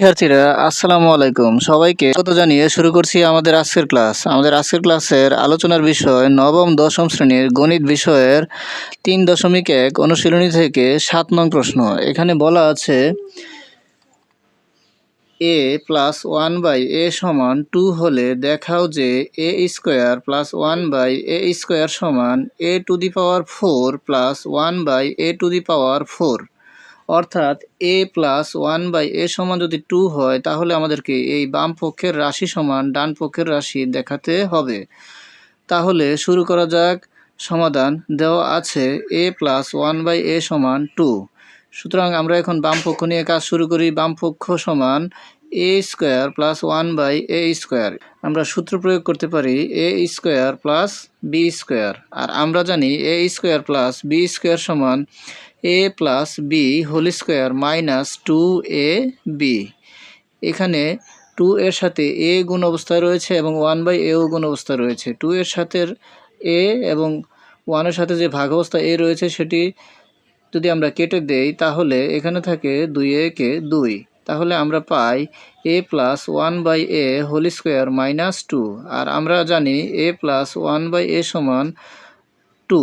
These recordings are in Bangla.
শিক্ষার্থীরা, আসসালামু আলাইকুম। সবাইকে স্বাগত জানিয়ে শুরু করছি আমাদের আজকের ক্লাস। আমাদের আজকের ক্লাসের আলোচনার বিষয় নবম, দশম শ্রেণির গণিত বিষয়ের তিন দশমিক এক অনুশীলনী থেকে সাত নং প্রশ্ন। এখানে বলা আছে, A plus one by A সমান টু হলে দেখাও যে A square plus one by A square সমান A to the power four plus one by A to the power four. অর্থাৎ A plus one by A সমান যদি টু হয়, তাহলে আমাদেরকে এই বাম পক্ষের রাশি সমান ডান পক্ষের রাশি দেখাতে হবে। তাহলে শুরু করা যাক, সমাধান দেওয়া আছে A plus one by A সমান টু সুতরাং আমরা এখন বাম পক্ষ নিয়ে কাজ শুরু করি, বাম পক্ষ সমান A square plus one by A square আমরা সূত্র প্রয়োগ করতে পারি A square plus B square আর আমরা জানি A square plus B square সমান A plus B whole square minus two A B এখানে টু এর সাথে এ গুণ অবস্থায় রয়েছে এবং ওয়ান বাই এও গুণ অবস্থায় রয়েছে। টু এর সাথে এ এবং ওয়ানের সাথে যে ভাগ অবস্থা এ রয়েছে সেটি যদি আমরা কেটে দেই তাহলে এখানে থাকে দুই এ কে দুই। তাহলে আমরা পাই A plus one by A whole square minus two আর আমরা জানি A plus one by A সমান টু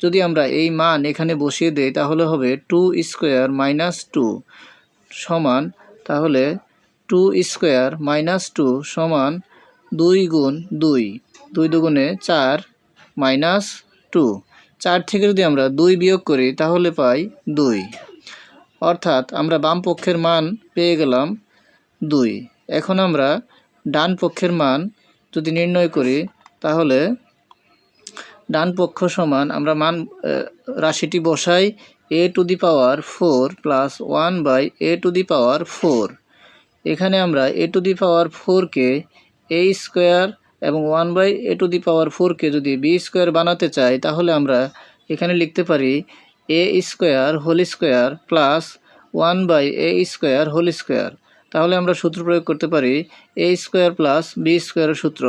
যদি আমরা এই মান এখানে বসিয়ে দেই, তাহলে হবে টু স্কোয়ার মাইনাস টু সমান, তাহলে টু স্কোয়ার মাইনাস টু সমান দুই গুণ দুই দুই দুগুণে চার মাইনাস টু চার থেকে যদি আমরা দুই বিয়োগ করি, তাহলে পাই দুই। অর্থাৎ আমরা বাম পক্ষের মান পেয়ে গেলাম দুই। এখন আমরা ডান পক্ষের মান যদি নির্ণয় করি, তাহলে ডান পক্ষ সমান আমরা মান রাশিটি বসাই A to the power four plus one by A to the power four এখানে আমরা এ টু দি পাওয়ার ফোরকে এ স্কোয়ার এবং one by A to the power ফোরকে যদি বি স্কোয়ার বানাতে চাই, তাহলে আমরা এখানে লিখতে পারি A square whole square plus one by A square whole square তাহলে আমরা সূত্র প্রয়োগ করতে পারি এ স্কোয়ার প্লাস বি স্কোয়ারের সূত্র।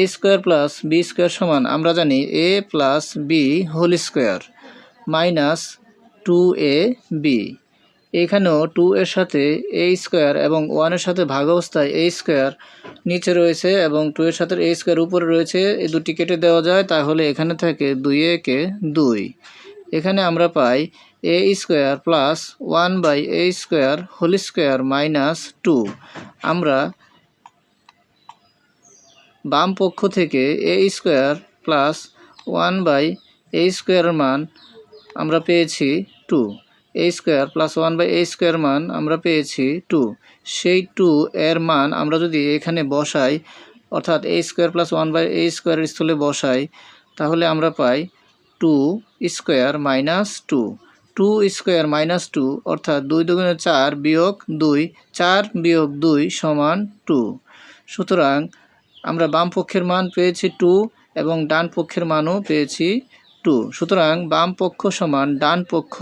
A square plus B square সমান, আমরা জানি A plus B whole square minus two A B এখানেও টু এর সাথে এ স্কোয়ার এবং ওয়ানের সাথে ভাগ অবস্থায় এ স্কোয়ার নিচে রয়েছে এবং টু এর সাথে এ স্কোয়ার উপরে রয়েছে এই দুটি কেটে দেওয়া যায়, তাহলে এখানে থাকে দুই একে দুই। এখানে আমরা পাই A square plus one by A square whole square minus two আমরা বাম পক্ষ থেকে A square plus one by A square মান আমরা পেয়েছি two A square plus one by A square মান আমরা পেয়েছি টু সেই টু এর মান আমরা যদি এখানে বসাই, অর্থাৎ A square plus one by A স্কোয়ারের স্থলে বসাই, তাহলে আমরা পাই two square minus two two square minus two অর্থাৎ দুই দুগুণে চার বিয়োগ দুই, চার বিয়োগ দুই সমান টু সুতরাং আমরা বাম পক্ষের মান পেয়েছি টু এবং ডান পক্ষের মানও পেয়েছি টু সুতরাং বাম পক্ষ সমান ডান পক্ষ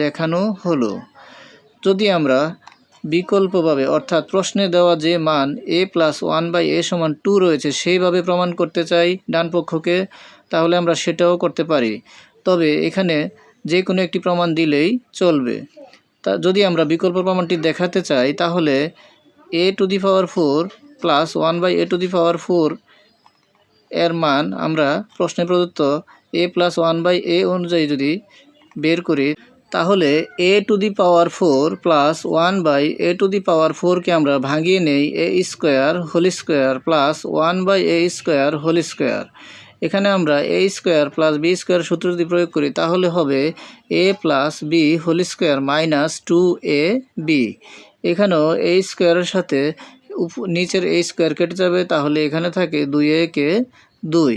দেখানো হলো। যদি আমরা বিকল্পভাবে, অর্থাৎ প্রশ্নে দেওয়া যে মান A plus one by A সমান টু রয়েছে, সেইভাবে প্রমাণ করতে চাই ডান পক্ষকে। তাহলে আমরা সেটাও করতে পারি। তবে এখানে যে কোনো একটি প্রমাণ দিলেই চলবে। তা, যদি আমরা বিকল্প প্রমাণটি দেখাতে চাই, তাহলে A to the power four plus one by A to the power four এর মান আমরা প্রশ্নে প্রদত্ত A plus one by A অনুযায়ী যদি বের করি, তাহলে A to the power four plus one by A to the power ফোরকে আমরা ভাঙিয়ে নেই A square whole square plus one by A square whole square এখানে আমরা A square plus B square সূত্র যদি প্রয়োগ করি, তাহলে হবে A plus B whole square minus two A B এখানেও এ স্কোয়ারের সাথে নিচের এ স্কোয়ার কেটে যাবে, তাহলে এখানে থাকে দুই এ কে দুই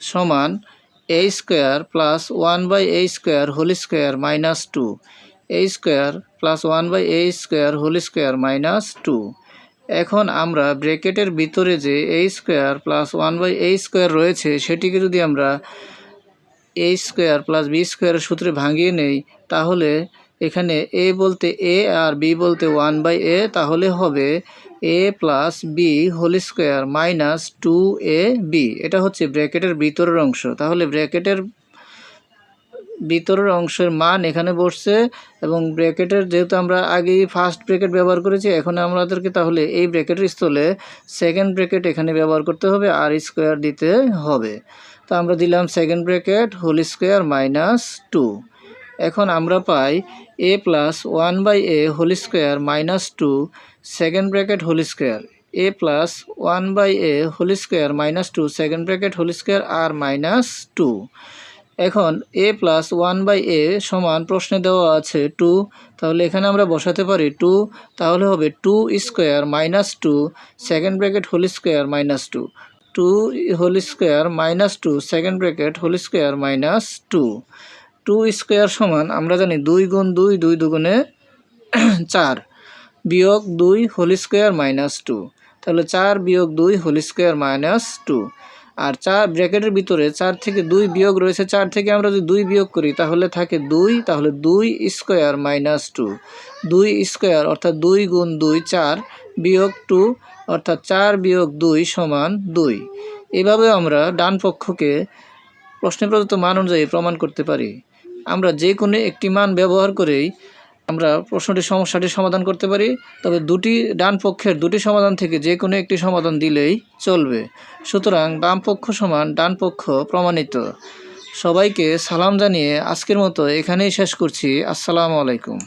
সমান A square plus one by A square whole square minus two A square plus one by A square whole square minus two এখন আমরা ব্র্যাকেটের ভিতরে যে A square plus one by A square রয়েছে, সেটিকে যদি আমরা এ স্কোয়ার প্লাস বি স্কোয়ারের সূত্রে ভাঙিয়ে নেই, তাহলে এখানে এ বলতে এ আর বি বলতে ওয়ান বাই এ তাহলে হবে A plus B whole square minus two A B এটা হচ্ছে ব্র্যাকেটের ভিতরের অংশ। তাহলে ব্র্যাকেটের ভিতরের অংশের মান এখানে বসছে এবং ব্র্যাকেটের যেহেতু আমরা আগেই ফার্স্ট ব্র্যাকেট ব্যবহার করেছি, এখন আমাদেরকে তাহলে এই ব্র্যাকেটের স্থলে সেকেন্ড ব্র্যাকেট এখানে ব্যবহার করতে হবে, আর স্কোয়ার দিতে হবে। তো আমরা দিলাম second bracket whole square minus two এখন আমরা পাই A plus one by A whole square minus two second bracket whole square A plus one by A whole square minus two second bracket whole square R minus two এখন A plus one by A সমান প্রশ্নে দেওয়া আছে টু তাহলে এখানে আমরা বসাতে পারি টু তাহলে হবে two square minus two second bracket whole square minus two two whole square minus two second bracket whole square minus two two square সমান আমরা জানি দুই গুণ দুই দুই দুগুণে চার, বিয়োগ দুই হোল স্কোয়ার মাইনাস টু তাহলে চার বিয়োগ দুই হোল স্কোয়ার মাইনাস টু আর চার ব্র্যাকেটের ভিতরে চার থেকে দুই বিয়োগ রয়েছে, চার থেকে আমরা যদি দুই বিয়োগ করি, তাহলে থাকে দুই, তাহলে দুই স্কোয়ার মাইনাস টু। দুই স্কোয়ার অর্থাৎ দুই গুণ দুই, চার বিয়োগ টু, অর্থাৎ চার বিয়োগ দুই সমান দুই। এভাবে আমরা ডান পক্ষকে প্রশ্নে প্রদত্ত মান অনুযায়ী প্রমাণ করতে পারি। আমরা যে কোনো একটি মান ব্যবহার করেই আমরা প্রশ্নটি সমস্যাটি সমাধান করতে পারি, তবে দুটি ডান পক্ষের দুটি সমাধান থেকে যে কোনো একটি সমাধান দিলেই চলবে। সুতরাং বাম পক্ষ সমান ডান পক্ষ প্রমাণিত। সবাইকে সালাম জানিয়ে আজকের মতো এখানেই শেষ করছি। আসসালামু আলাইকুম।